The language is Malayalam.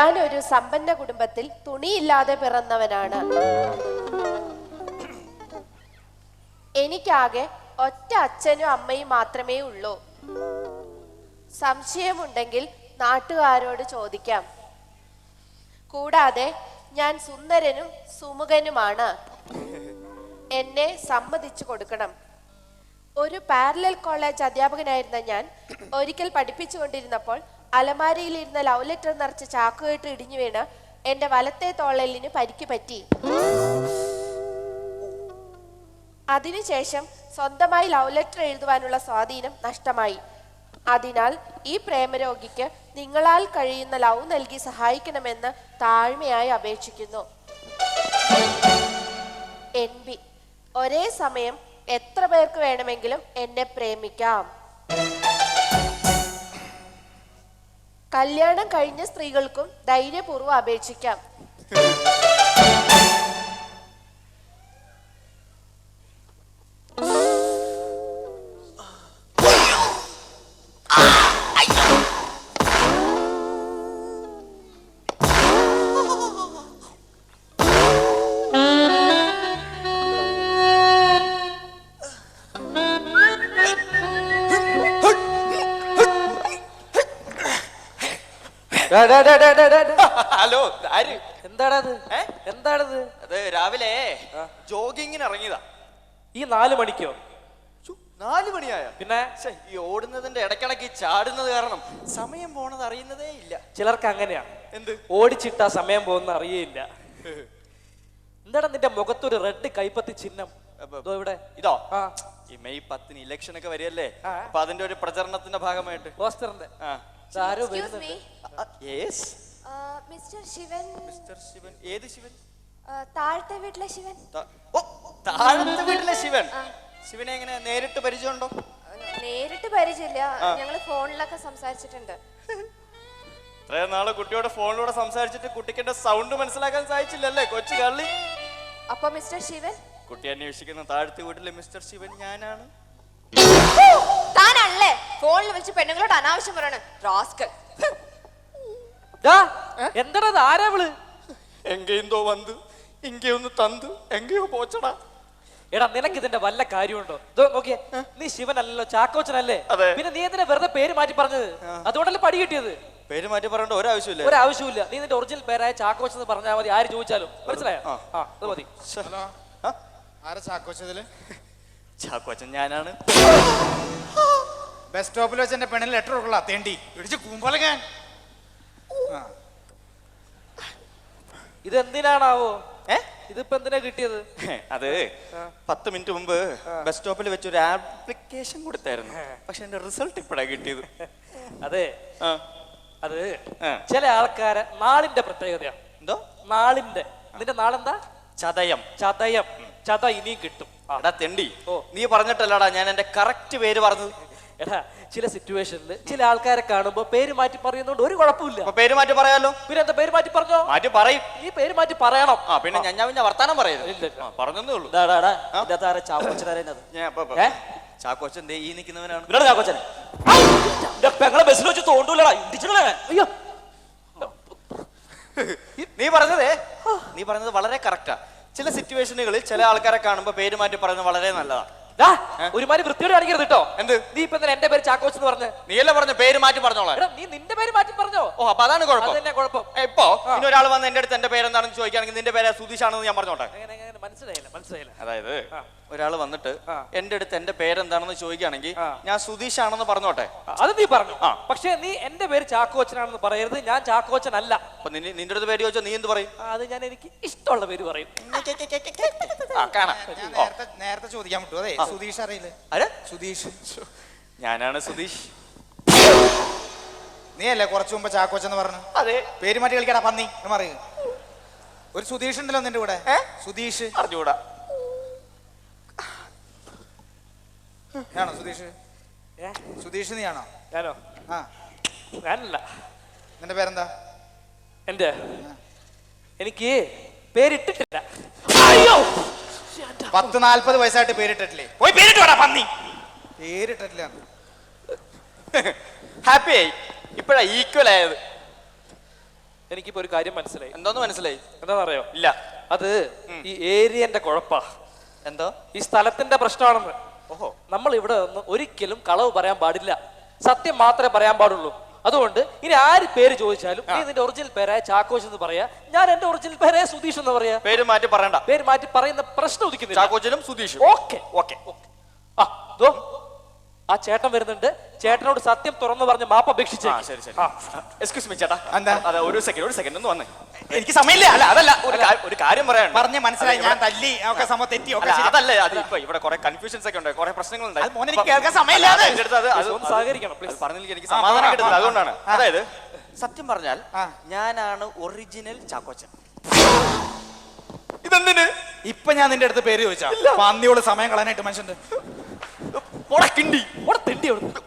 ഞാൻ ഒരു സമ്പന്ന കുടുംബത്തിൽ തുണിയില്ലാതെ പിറന്നവനാണ്. എനിക്കാകെ ഒറ്റ അച്ഛനും അമ്മയും മാത്രമേ ഉള്ളൂ. സംശയമുണ്ടെങ്കിൽ നാട്ടുകാരോട് ചോദിക്കാം. കൂടാതെ ഞാൻ സുന്ദരനും സുമുഖനുമാണ്. എന്നെ സമ്മതിച്ചു കൊടുക്കണം. ഒരു പാരലൽ കോളേജ് അധ്യാപകനായിരുന്ന ഞാൻ ഒരിക്കൽ പഠിപ്പിച്ചുകൊണ്ടിരുന്നപ്പോൾ അലമാരിയിലിരുന്ന ലവ് ലെറ്റർ നിറച്ച് ചാക്കുകെട്ട് ഇടിഞ്ഞു വീണ് എന്റെ വലത്തെ തോളലിന് പരിക്ക് പറ്റി. അതിനുശേഷം സ്വന്തമായി ലവ് ലെറ്റർ എഴുതുവാനുള്ള സ്വാധീനം നഷ്ടമായി. അതിനാൽ ഈ പ്രേമരോഗിക്ക് നിങ്ങളാൽ കഴിയുന്ന ലവ് നൽകി സഹായിക്കണമെന്ന് താഴ്മയായി അപേക്ഷിക്കുന്നു. എൻ ബി ഒരേ സമയം എത്ര പേർക്ക് വേണമെങ്കിലും എന്നെ പ്രേമിക്കാം. കല്യാണം കഴിഞ്ഞ സ്ത്രീകൾക്കും ധൈര്യപൂർവം അപേക്ഷിക്കാം. ഹലോ ആര്? എന്താണത്? എന്താണത്? അത് രാവിലെ ജോഗിങ്ങിന് ഇറങ്ങിയതാ. ഈ നാല് മണിക്കോ? നാല് മണിയായ? പിന്നെ? ഈ ഓടുന്നതിന്റെ ഇടയ്ക്കിടയ്ക്ക് ഈ ചാടുന്നത് കാരണം സമയം പോണത് അറിയുന്നതേ ഇല്ല. ചിലർക്ക് അങ്ങനെയാ. എന്ത്? ഓടിച്ചിട്ടാ സമയം പോകുന്ന അറിയേയില്ല. എന്താണ് നിന്റെ മുഖത്തൊരു റെഡ് കൈപ്പത്തി ചിഹ്നം? ഇവിടെ. ഇതോ? ഈ മെയ് പത്തിന് ഇലക്ഷൻ ഒക്കെ വരികയല്ലേ. അപ്പൊ അതിന്റെ ഒരു പ്രചരണത്തിന്റെ ഭാഗമായിട്ട്. പോസ്റ്ററിന്റെ. ആ. ആരോ Excuse വരുന്നുണ്ട്. me. Yes mister Sivan. Mister Sivan. ഏത് ശിവൻ? താഴത്തെ വീട്ടിലെ ശിവൻ. ഓ താഴത്തെ വീട്ടിലെ ശിവൻ. ശിവനെ എങ്ങനെ നേരിട്ട് പരിചയമുണ്ടോ? നേരിട്ട് പരിചയമില്ല. ഞങ്ങൾ ഫോണിലൊക്കെ സംസാരിച്ചിട്ടുണ്ട്. ഇത്രയും നാളെ കുട്ടിയോട് ഫോണിലൂടെ സംസാരിച്ചിട്ട് കുട്ടിക്ക് സൗണ്ട് മനസ്സിലാക്കാൻ സാധിച്ചില്ലല്ലേ കൊച്ചു കള്ളി? അപ്പൊ മിസ്റ്റർ ശിവൻ? കുട്ടി അന്വേഷിക്കുന്ന താഴത്തെ വീട്ടിലെ മിസ്റ്റർ ശിവൻ ഞാനാണ്. അനാവശ്യം പറയണ. റാസ്കൽ. എന്താടാ ആരാ വിൾ എങ്കെന്തോ വന്ന് ഒന്ന് തന്ത് എങ്കയോ പോച്ചടാ. എടാ നിനക്ക് ഇതിന്റെ വല്ല കാര്യമുണ്ടോ? ദോ നോക്കിയേ. നീ ശിവനല്ലല്ലോ ചാക്കോച്ചനല്ലേ. പിന്നെ നീ എന്തിനാ വെറുതെ പേര് മാറ്റി പറഞ്ഞത്? അതുകൊണ്ടല്ലേ പടി കിട്ടിയത്? പേര് മാറ്റി പറയേണ്ട ഒരാവശ്യമില്ല. ഒരാവശ്യമില്ല നീ നിന്റെ ഒറിജിനൽ പേരായ ചാക്കോച്ചൻ എന്ന് പറഞ്ഞാൽ മതി. ആര് ചോദിച്ചാലും? മനസ്സിലായോ? ആ. അത് മതി? ആരാ ചാക്കോച്ചതിൽ? ചാക്കോച്ചൻ ഞാനാണ്. ബസ് സ്റ്റോപ്പിൽ വെച്ച് എന്റെ പെണ്ണിന് ലെറ്റർ കൊടുക്കല തേണ്ടി. പിടിച്ച് കൂമ്പലകാൻ ഇത് എന്തിനാണാവോ ഏ? ഇതിപ്പോ എന്തിനാ കിട്ടിയത്? അത് പത്ത് മിനിറ്റ് മുമ്പ് ബസ് സ്റ്റോപ്പിൽ വെച്ച് ഒരു ആപ്ലിക്കേഷൻ കൊടുത്തായിരുന്നു. പക്ഷെ എന്റെ റിസൾട്ട് ഇപ്പഴാ കിട്ടിയത്. അതെ. ആ. അത് ആ. ചില ആൾക്കാരെ നാളിന്റെ പ്രത്യേകതയാ. എന്തോ? നാളിന്റെ. നിന്റെ നാളെന്താ? ചതയം. ചതയം. ചത ഇനിയും കിട്ടും. അടാ എടാ തെണ്ടി. ഓ. നീ പറഞ്ഞിട്ടല്ലടാ ഞാൻ എന്റെ കറക്റ്റ് പേര് പറഞ്ഞത്. എടാ ചില സിറ്റുവേഷനിൽ ചില ആൾക്കാരെ കാണുമ്പോ പേര് മാറ്റി പറയുന്നോണ്ട് ഒരു കുഴപ്പമില്ല അപ്പൊ പേര് മാറ്റി പറയാലോ? പിന്നെ എന്താ പേര് മാറ്റി പറഞ്ഞോ? മാറ്റി പറയും. ഈ പേര് മാറ്റി പറയണം. ആ പിന്നെ ഞാൻ ഞാൻ പിന്നെ വർത്താനം പറയുന്നത് ഇല്ല, പറഞ്ഞതേ ഉള്ളൂ. ആ? ഇതിനകത്ത് ആരാ ചാക്കോച്ചനാരേനത്? ഞാൻ അപ്പൊ- ഏ? ചാക്കോച്ചൻ ദേ ഈ നിൽക്കുന്നവനാണ്. ഇവനാണ് ചാക്കോച്ചൻ പെങ്ങളെ ബസ്സിൽ വെച്ച് തോണ്ടൂലടാ. ഇടിച്ചിടലേ? അയ്യോ. നീ പറഞ്ഞതേ? നീ പറഞ്ഞത് വളരെ കറക്റ്റാ ചില സിറ്റുവേഷനുകളിൽ ചില ആൾക്കാരെ കാണുമ്പോ പേര് മാറ്റി പറയുന്നത് വളരെ നല്ലതാ ഡാ, ഒരുമാതിരി വൃത്തിയോട് കാണിക്കരുത് കേട്ടോ. എന്ത്? നീ ഇപ്പൊ എന്റെ പേര് ചാക്കോച്ച് എന്ന് നീ അല്ലേ പറഞ്ഞ പേര് മാറ്റി പറഞ്ഞോളാം? നീ നിന്റെ പേര് മാറ്റി പറഞ്ഞോ ഓ അപ്പൊ അതാണ് കുഴപ്പം. ഇപ്പോ ഇനി ഒരാൾ വന്ന് എന്റെ അടുത്ത് എന്റെ പേരെന്താണെന്ന് ചോദിക്കുകയാണെങ്കിൽ നിന്റെ പേര് സുധീഷ് ആണെന്ന് ഞാൻ പറഞ്ഞോട്ടെ? മനസ്സിലായില്ല മനസ്സിലായില്ല. അതായത്. ഒരാൾ വന്നിട്ട്. എന്റെ അടുത്ത് എന്റെ പേരെന്താണെന്ന് ചോദിക്കുകയാണെങ്കിൽ ഞാൻ സുധീഷ് ആണെന്ന് പറഞ്ഞോട്ടെ അത് നീ പറഞ്ഞു. ആ. പക്ഷേ നീ എന്റെ പേര് ചാക്കോച്ചനാണെന്ന് പറയരുത്. ഞാൻ ചാക്കോച്ചൻ അല്ല അപ്പൊ നിന്റെ അടുത്ത് പേര് ചോദിച്ചാൽ നീ എന്ത് പറയും? ആ, അത് ഞാൻ എനിക്ക് ഇഷ്ടമുള്ള പേര് പറയും. നേരത്തെ നേരത്തെ ചോദിക്കാൻ പറ്റുമോ? അതെ സുധീഷ് അറിയില്ലേ? സുധീഷ്. ഞാനാണ് സുധീഷ്. നീ അല്ലേ കുറച്ചു മുമ്പ് ചാക്കോച്ചെന്ന് പറഞ്ഞു? അതെ. പേര് മാറ്റി കളിക്കടാ പന്നി. എന്ന് പറയൂ ഒരു സുധീഷ് ഉണ്ടല്ലോ നിന്റെ കൂടെ? സുധീഷ്. അറിഞ്ഞൂടാ ആണോ സുധീഷ്? സുധീഷ് നീയാണോ? ഞാനോ? ആ. ഞാനല്ല. നിന്റെ പേരെന്താ? എന്റെ? എനിക്ക് പേരിട്ടിട്ടില്ല. അയ്യോ! പത്ത് നാല്പത് വയസ്സായിട്ട് പേരിട്ടിട്ടില്ലേ? പോയി പേരിട്ട് വേടാ പന്നി. പേരിട്ടിട്ടില്ല. ഹാപ്പി ആയി ഇപ്പഴാ ഈക്വൽ ആയത്. എനിക്കിപ്പോ ഒരു കാര്യം മനസ്സിലായി. എന്തോന്ന് മനസ്സിലായി? എന്താണെന്നറിയോ ഇല്ല. അത് ഈ ഏരിയന്റെ കുഴപ്പാ. എന്തോ? ഈ സ്ഥലത്തിന്റെ പ്രശ്നമാണെന്ന്. ഓഹോ. നമ്മൾ ഇവിടെ നിന്ന് ഒരിക്കലും കളവ് പറയാൻ പാടില്ല. സത്യം മാത്രമേ പറയാൻ പാടുള്ളൂ. അതുകൊണ്ട് ഇനി ആര് പേര് ചോദിച്ചാലും നീ നിന്റെ ഒറിജിനൽ പേരായ ചാക്കോച്ച് എന്ന് പറയാ. ഞാൻ എന്റെ ഒറിജിനൽ പേരായ സുധീഷ് എന്ന് പറയാ. പേര് മാറ്റി പറയണ്ട. പേര് മാറ്റി പറയുന്ന പ്രശ്നം ഉദിക്കുന്നില്ല. ചാക്കോച്ചനും സുധീഷും. ഓക്കെ. ഓക്കെ. ആ. ആ ചേട്ടൻ വരുന്നുണ്ട്. ചേട്ടനോട് സത്യം തുറന്നു പറഞ്ഞ് മാപ്പ് ആ ശരി ശരി. എക്സ്ക്യൂസ് മീ ചേട്ടാ. എന്താ? അതെ ഒരു സെക്കൻഡ് ഒരു സെക്കൻഡ് ഒന്ന് വന്നേ. എനിക്ക് സമയമില്ല. അല്ല അതല്ല ഒരു കാ- ഒരു കാര്യം പറയാൻ പറഞ്ഞ് മനസ്സിലായി. ഞാൻ തല്ലി ഒക്കെ സമയം തെറ്റി ഒക്കെ ശരി. അതല്ല അത് ഇപ്പൊ ഇവിടെ കുറെ കൺഫ്യൂഷൻസ് ഒക്കെ ഉണ്ട് കുറെ പ്രശ്നങ്ങളുണ്ട്. അത് മോനെ എനിക്ക് കേൾക്കാൻ സമയമില്ല. അത്. ഒന്ന് സഹകരിക്കണം, please. പറഞ്ഞില്ല എനിക്ക് സമാധാനം കിട്ടുന്നത് കിട്ടുന്നില്ല. അതുകൊണ്ടാണ്. അതായത് സത്യം പറഞ്ഞാൽ ആ. ഞാനാണ് ഒറിജിനൽ ചാക്കോച്ചൻ. ഇതെന്തിന്? ഇപ്പൊ ഞാൻ നിന്റെ അടുത്ത് പേര് ചോദിച്ചാ. പന്നിയോട് സമയം കളയാനായിട്ട് മനുഷ്യന്റെ പോടാ കിണ്ടി ഓടെ തെണ്ടി അവിടുന്ന്.